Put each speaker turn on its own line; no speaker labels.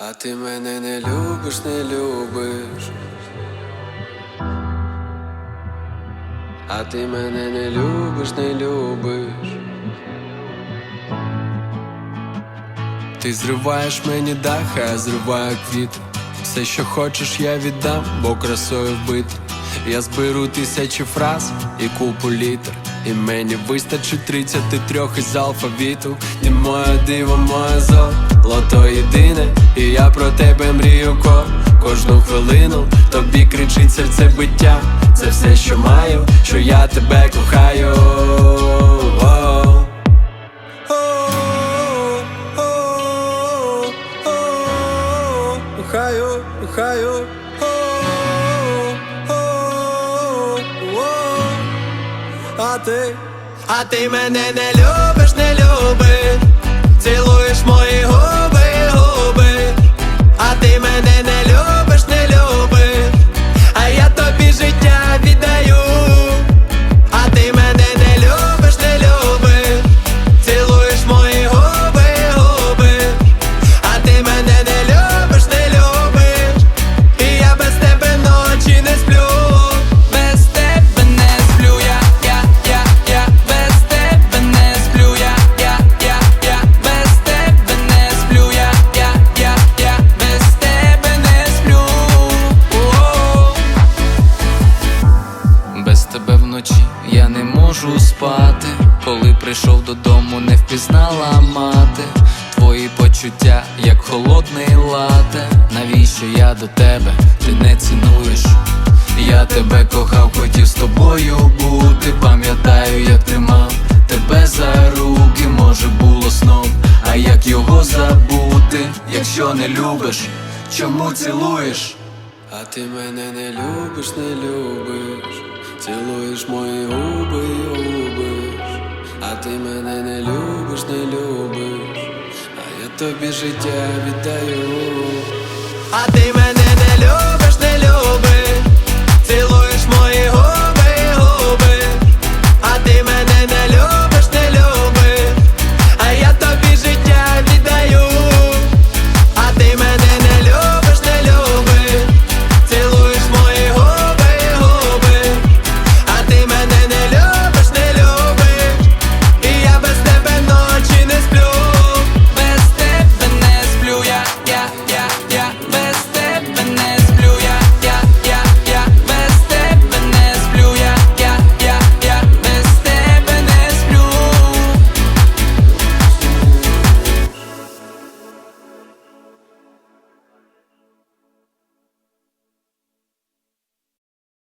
А ти мене не любиш, не любиш. А ти мене не любиш, не любиш. Ти зриваєш мені дах, а я зриваю квіти. Все, що хочеш, я віддам, бо красою вбити. Я зберу тисячі фраз і купу літер. І мені вистачить 33 із алфавіту. Ти моє диво, моє золото єдине. І я про тебе мрію ко кожну хвилину. Тобі кричить серце биття. Це все, що маю, що я тебе кохаю. Кохаю, кохаю. Ти, а ти мене не любиш,
вночі я не можу спати. Коли прийшов додому, не впізнала мати. Твої почуття, як холодний лате. Навіщо я до тебе? Ти не цінуєш. Я тебе кохав, хотів з тобою бути. Пам'ятаю, як тримав тебе за руки, може було сном, а як його забути, якщо не любиш, чому цілуєш?
А ти мене не любиш, не любиш, цілуєш мої губи, губиш, а ти мене не любиш, не любиш, а я тобі життя віддаю. А ти